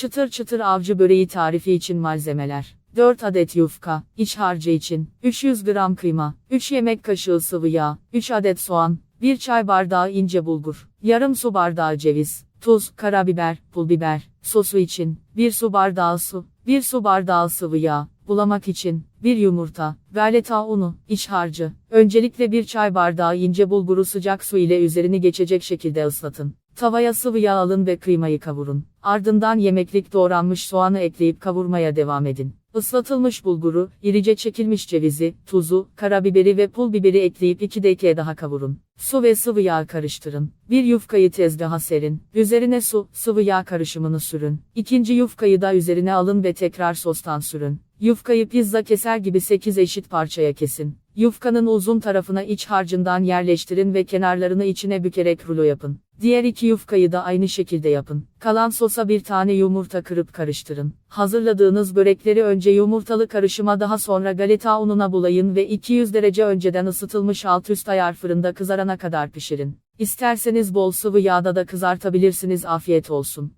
Çıtır çıtır avcı böreği tarifi için malzemeler. 4 adet yufka, iç harcı için, 300 gram kıyma, 3 yemek kaşığı sıvı yağ, 3 adet soğan, 1 çay bardağı ince bulgur, yarım su bardağı ceviz, tuz, karabiber, pul biber, sosu için, 1 su bardağı su, 1 su bardağı sıvı yağ, bulamak için, 1 yumurta, galeta unu, iç harcı. Öncelikle 1 çay bardağı ince bulguru sıcak su ile üzerini geçecek şekilde ıslatın. Tavaya sıvı yağ alın ve kıymayı kavurun. Ardından yemeklik doğranmış soğanı ekleyip kavurmaya devam edin. Islatılmış bulguru, irice çekilmiş cevizi, tuzu, karabiberi ve pul biberi ekleyip 2 dakika daha kavurun. Su ve sıvı yağ karıştırın. Bir yufkayı tezgaha serin. Üzerine su, sıvı yağ karışımını sürün. İkinci yufkayı da üzerine alın ve tekrar sostan sürün. Yufkayı pizza keser gibi 8 eşit parçaya kesin. Yufkanın uzun tarafına iç harcından yerleştirin ve kenarlarını içine bükerek rulo yapın. Diğer iki yufkayı da aynı şekilde yapın. Kalan sosa bir tane yumurta kırıp karıştırın. Hazırladığınız börekleri önce yumurtalı karışıma daha sonra galeta ununa bulayın ve 200 derece önceden ısıtılmış alt üst ayar fırında kızarana kadar pişirin. İsterseniz bol sıvı yağda da kızartabilirsiniz afiyet olsun.